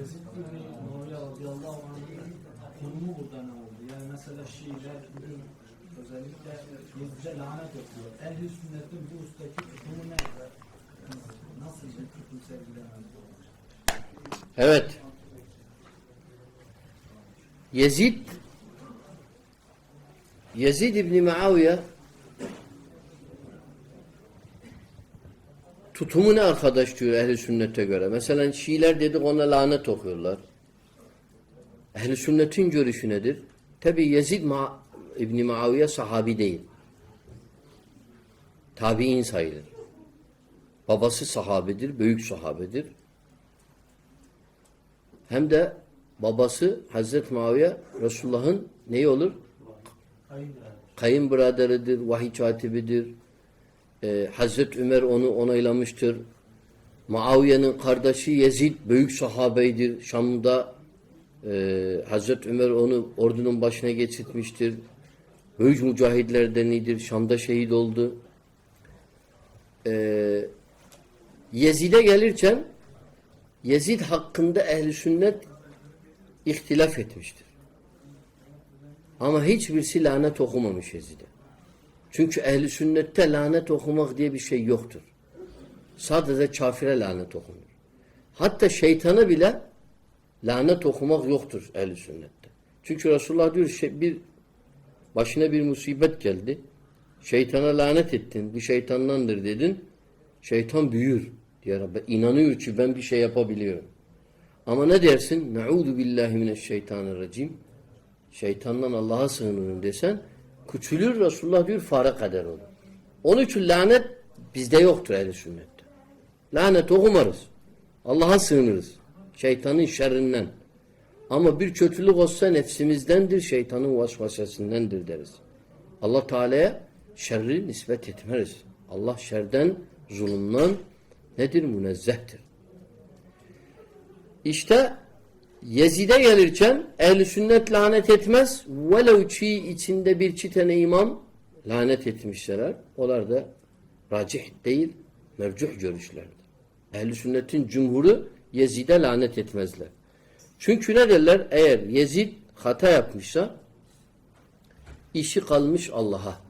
Yezid İbni Muaviye radıyallahu anh'ın konumu burada ne oldu? Yani mesela Şiiler bugün özellikle Yezid'e lanet okuyor. Ehl-i sünnetin bu ustaki tutumu ne? Nasıl bir tutum sergilemez? Evet. Yezid Yezid İbni Muaviye tutumu ne arkadaş diyor ehli sünnete göre. Mesela Şiiler dedik ona lanet okuyorlar. Ehli sünnetin görüşü nedir? Tabi Yezid Ma İbni Muaviye sahabi değil. Tabi'in sayılır. Babası sahabedir, büyük sahabedir. Hem de babası Hazreti Muaviye Resulullah'ın neyi olur? Kayınbirader. Kayınbiraderidir, vahiy katibidir. Ee, Hazreti Ömer onu onaylamıştır. Muaviye'nin kardeşi Yezid büyük sahabeydir. Şam'da e, Hazreti Ömer onu ordunun başına geçirtmiştir. Büyük mücahidlerdenidir. Şam'da şehit oldu. Ee, Yezid'e gelirken Yezid hakkında ehli sünnet ihtilaf etmiştir. Ama hiçbirisi lanet okumamış Yezid'e. Çünkü ehli sünnette lanet okumak diye bir şey yoktur. Sadece kafire lanet okunur. Hatta şeytana bile lanet okumak yoktur ehli sünnette. Çünkü Resulullah diyor şey, bir başına bir musibet geldi. Şeytana lanet ettin. Bu şeytandandır dedin. Şeytan büyür diye Rabbi. İnanıyor ki ben bir şey yapabiliyorum. Ama ne dersin? Nauzu billahi mineşşeytanirracim. Şeytandan Allah'a sığınırım desen küçülür Resulullah diyor fare kadar olur. Onun için lanet bizde yoktur ehl sünnette. Lanet okumarız. Allah'a sığınırız. Şeytanın şerrinden. Ama bir kötülük olsa nefsimizdendir, şeytanın vasvasesindendir deriz. Allah Teala'ya şerri nispet etmeriz. Allah şerden, zulümden nedir? Münezzehtir. İşte Yezid'e gelirken ehl sünnet lanet etmez. Velev ki içinde bir iki tane imam lanet etmişler. Onlar da racih değil, mevcuh görüşlerdir. ehl sünnetin cumhuru Yezid'e lanet etmezler. Çünkü ne derler? Eğer Yezid hata yapmışsa işi kalmış Allah'a.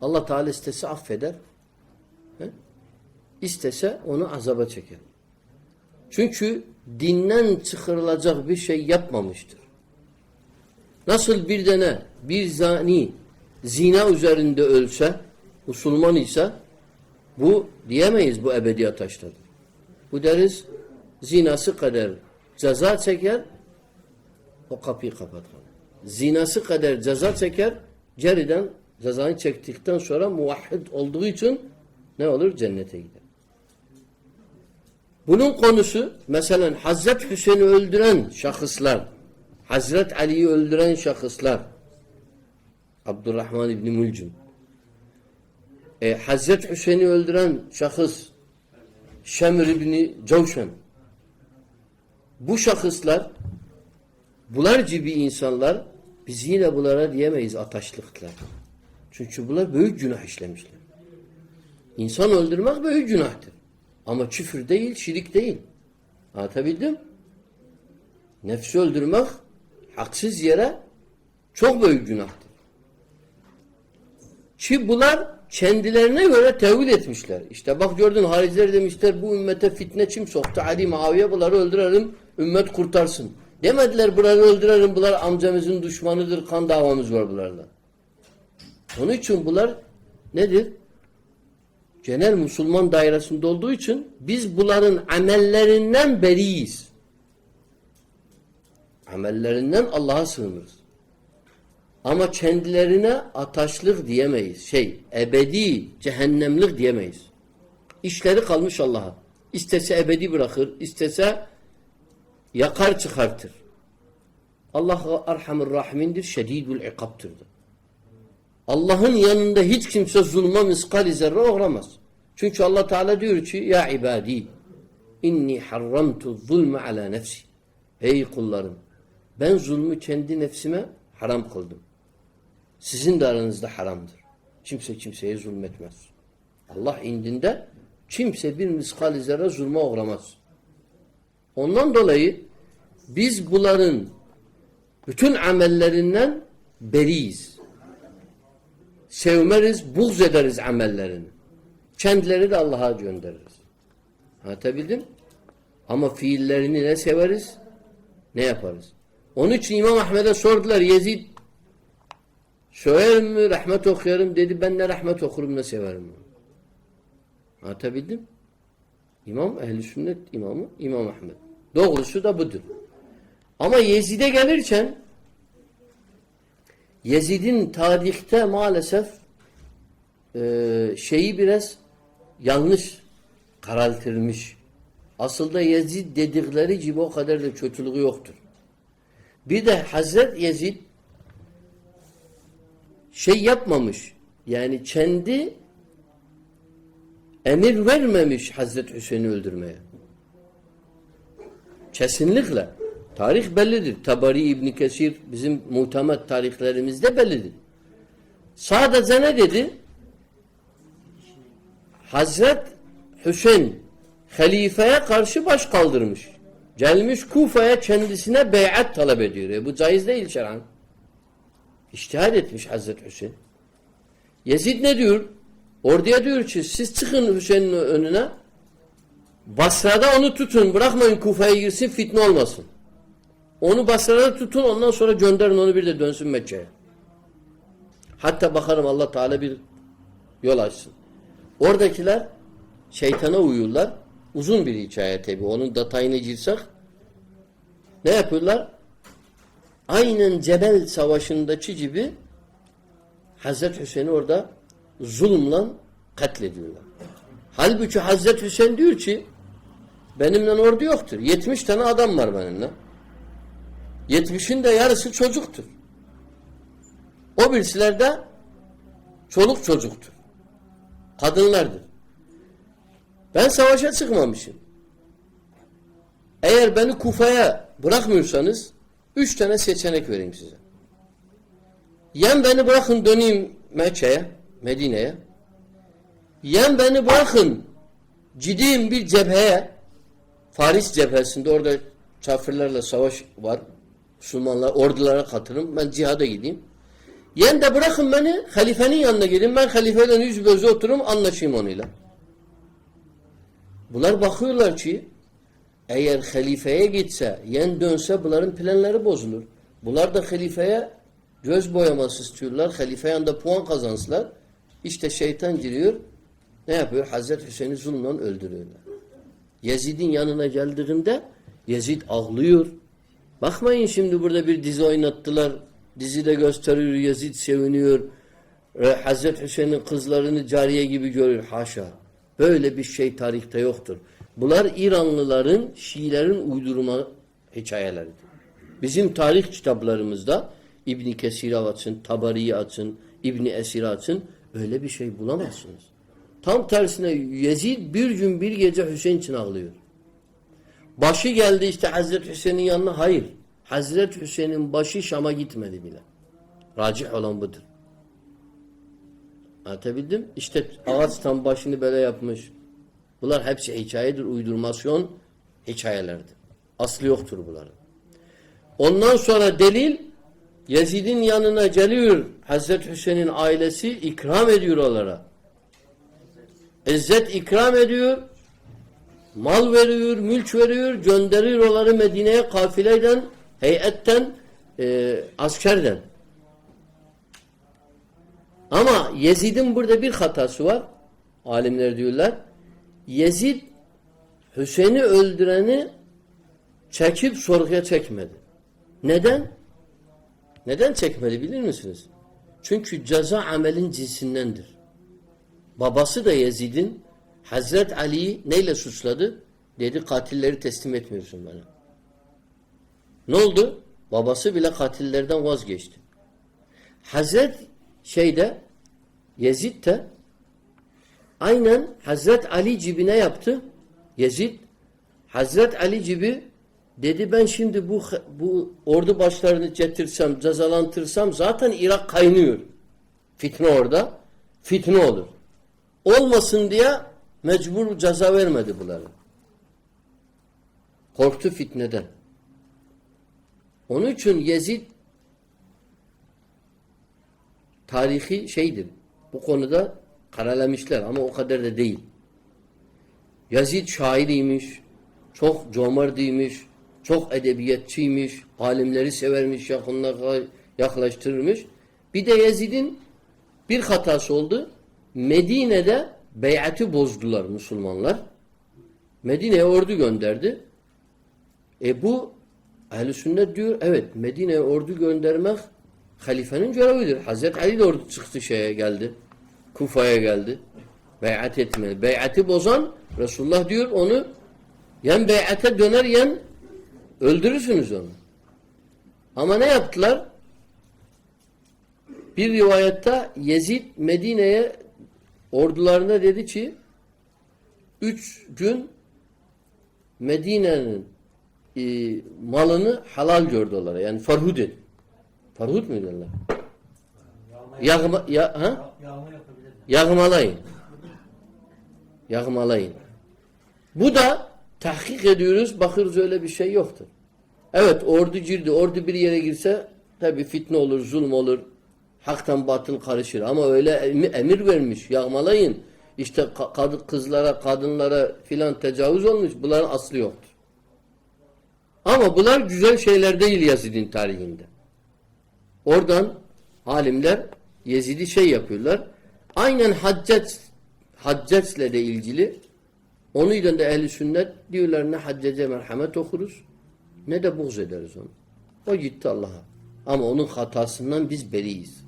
Allah Teala istese affeder. He? İstese onu azaba çeker. Çünkü dinden çıkarılacak bir şey yapmamıştır. Nasıl bir tane bir zani zina üzerinde ölse, Müslüman ise bu diyemeyiz bu ebedi ateştedir. Bu deriz zinası kadar ceza çeker o kapıyı kapatır. Zinası kadar ceza çeker ceriden cezayı çektikten sonra muvahhid olduğu için ne olur? Cennete gider. Bunun konusu mesela Hazreti Hüseyin'i öldüren şahıslar, Hazreti Ali'yi öldüren şahıslar, Abdurrahman İbni Mülcüm, e, Hazreti Hüseyin'i öldüren şahıs, Şemr İbni Cavşan, bu şahıslar, bunlar gibi insanlar, biz yine bunlara diyemeyiz ataşlıklar. Çünkü bunlar büyük günah işlemişler. İnsan öldürmek büyük günahtır. Ama küfür değil, şirik değil. Anlatabildim? Nefsi öldürmek haksız yere çok büyük günahtır. Ki bunlar kendilerine göre tevhid etmişler. İşte bak gördün hariciler demişler bu ümmete fitne kim soktu? Ali Muaviye bunları öldürelim, ümmet kurtarsın. Demediler bunları öldürelim, bunlar amcamızın düşmanıdır, kan davamız var bunlarla. Onun için bunlar nedir? Genel Müslüman dairesinde olduğu için biz bunların amellerinden beriyiz. Amellerinden Allah'a sığınırız. Ama kendilerine ataşlık diyemeyiz. Şey, ebedi cehennemlik diyemeyiz. İşleri kalmış Allah'a. İstese ebedi bırakır, istese yakar çıkartır. Allah Erhamur Rahimindir, şedidül ikabtır. Allah'ın yanında hiç kimse zulma miskali zerre uğramaz. Çünkü Allah Teala diyor ki ya ibadi inni harramtu zulme ala nefsi. Ey kullarım ben zulmü kendi nefsime haram kıldım. Sizin de aranızda haramdır. Kimse kimseye zulmetmez. Allah indinde kimse bir miskali zerre zulme uğramaz. Ondan dolayı biz bunların bütün amellerinden beriyiz. Sevmeriz, buğz ederiz amellerini. Kendileri de Allah'a göndeririz. Anlatabildim? Ama fiillerini ne severiz, ne yaparız. Onun için İmam Ahmed'e sordular Yezid söyler mi rahmet okuyarım dedi ben ne rahmet okurum ne severim. Anlatabildim? İmam ehli sünnet imamı İmam Ahmed. Doğrusu da budur. Ama Yezid'e gelirken Yezid'in tarihte maalesef e, şeyi biraz yanlış karaltırmış. Aslında Yezid dedikleri gibi o kadar da kötülüğü yoktur. Bir de Hazret Yezid şey yapmamış. Yani kendi emir vermemiş Hazret Hüseyin'i öldürmeye. Kesinlikle. Tarih bellidir. Tabari İbni Kesir bizim muhtamet tarihlerimizde bellidir. Sadece ne dedi? Hazret Hüseyin halifeye karşı baş kaldırmış. Gelmiş Kufa'ya kendisine beyat talep ediyor. E bu caiz değil şer'an. İçtihad etmiş Hazret Hüseyin. Yezid ne diyor? Orduya diyor ki siz çıkın Hüseyin'in önüne Basra'da onu tutun. Bırakmayın Kufa'ya girsin fitne olmasın. Onu Basra'da tutun ondan sonra gönderin onu bir de dönsün Mekke'ye. Hatta bakarım Allah Teala bir yol açsın. Oradakiler şeytana uyuyorlar. Uzun bir hikaye tabi. Onun detayına girsek ne yapıyorlar? Aynen Cebel Savaşı'ndaki gibi Hazreti Hüseyin'i orada zulümle katlediyorlar. Halbuki Hazreti Hüseyin diyor ki benimle ordu yoktur. 70 tane adam var benimle. 70'in de yarısı çocuktur. O birisiler de çoluk çocuktur. Kadınlardır. Ben savaşa çıkmamışım. Eğer beni Kufa'ya bırakmıyorsanız üç tane seçenek vereyim size. Yen beni bırakın döneyim Mekke'ye, Medine'ye. Yen beni bırakın gideyim bir cepheye Faris cephesinde orada kafirlerle savaş var. Müslümanlar ordulara katılım. Ben cihada gideyim. Yen de bırakın beni halifenin yanına gideyim. Ben halifeyle yüz göze otururum anlaşayım onunla. Bunlar bakıyorlar ki eğer halifeye gitse, yen dönse bunların planları bozulur. Bunlar da halifeye göz boyaması istiyorlar. Halife yanında puan kazansınlar. İşte şeytan giriyor. Ne yapıyor? Hazreti Hüseyin'i zulmle öldürüyorlar. Yezid'in yanına geldiğinde Yezid ağlıyor. Bakmayın şimdi burada bir dizi oynattılar. Dizide gösteriyor. Yezid seviniyor. Hazreti Hüseyin'in kızlarını cariye gibi görüyor. Haşa. Böyle bir şey tarihte yoktur. Bunlar İranlıların, Şiilerin uydurma hikayeleridir. Bizim tarih kitaplarımızda İbni Kesir'i açın, Tabari'yi açın, İbni Esir'i açın. Öyle bir şey bulamazsınız. Tam tersine Yezid bir gün bir gece Hüseyin için ağlıyor. Başı geldi işte Hazreti Hüseyin'in yanına. Hayır. Hazreti Hüseyin'in başı Şam'a gitmedi bile. Racih olan budur. Anlatabildim? İşte ağaç tam başını böyle yapmış. Bunlar hepsi hikayedir, uydurmasyon hikayelerdir. Aslı yoktur bunların. Ondan sonra delil Yezid'in yanına geliyor. Hazreti Hüseyin'in ailesi ikram ediyor onlara. İzzet ikram ediyor. Mal veriyor, mülk veriyor, gönderiyor onları Medine'ye kafileden, heyetten, e, askerden. Ama Yezid'in burada bir hatası var. Alimler diyorlar. Yezid Hüseyin'i öldüreni çekip sorguya çekmedi. Neden? Neden çekmedi bilir misiniz? Çünkü ceza amelin cinsindendir. Babası da Yezid'in Hazret Ali'yi neyle suçladı? Dedi katilleri teslim etmiyorsun bana. Ne oldu? Babası bile katillerden vazgeçti. Hazret şeyde Yezid de aynen Hazret Ali cibine yaptı. Yezid Hazret Ali cibi dedi ben şimdi bu bu ordu başlarını getirsem, cezalantırsam zaten Irak kaynıyor. Fitne orada. Fitne olur. Olmasın diye mecbur ceza vermedi bunları. Korktu fitneden. Onun için Yezid tarihi şeydir. Bu konuda karalamışlar ama o kadar da değil. Yazid şairiymiş, çok cömertiymiş, çok edebiyatçıymış, alimleri severmiş, yakınlara yaklaştırırmış. Bir de Yazid'in bir hatası oldu. Medine'de beyatı bozdular Müslümanlar. Medine'ye ordu gönderdi. E bu ehl sünnet diyor evet Medine'ye ordu göndermek halifenin görevidir. Hazreti Ali de ordu çıktı şeye geldi. Kufa'ya geldi. Beyat etmeli. Beyatı bozan Resulullah diyor onu yen beyate döner yen öldürürsünüz onu. Ama ne yaptılar? Bir rivayette Yezid Medine'ye ordularına dedi ki üç gün Medine'nin e, malını halal gördüler. Yani farhud edin. Farhud mu derler? Yağma, ya, ha? Yağmalayın. Yağmalayın. Bu da tahkik ediyoruz. Bakıyoruz öyle bir şey yoktur. Evet ordu girdi. Ordu bir yere girse tabi fitne olur, zulm olur. Haktan batıl karışır. Ama öyle emi- emir vermiş. Yağmalayın. İşte ka- kad- kızlara, kadınlara filan tecavüz olmuş. Bunların aslı yoktur. Ama bunlar güzel şeyler değil Yazid'in tarihinde. Oradan alimler Yezid'i şey yapıyorlar. Aynen haccac haccacle de ilgili onu da ehli sünnet diyorlar ne haccace merhamet okuruz ne de buğz ederiz onu. O gitti Allah'a. Ama onun hatasından biz beriyiz.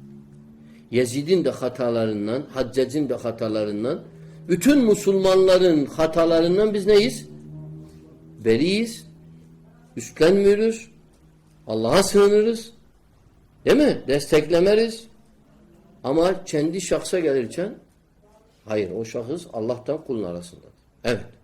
Yezid'in de hatalarından, Haccac'ın da hatalarından, bütün Müslümanların hatalarından biz neyiz? Beriyiz. Üstlenmiyoruz. Allah'a sığınırız. Değil mi? Desteklemeriz. Ama kendi şahsa gelirken hayır o şahıs Allah'tan kulun arasındadır. Evet.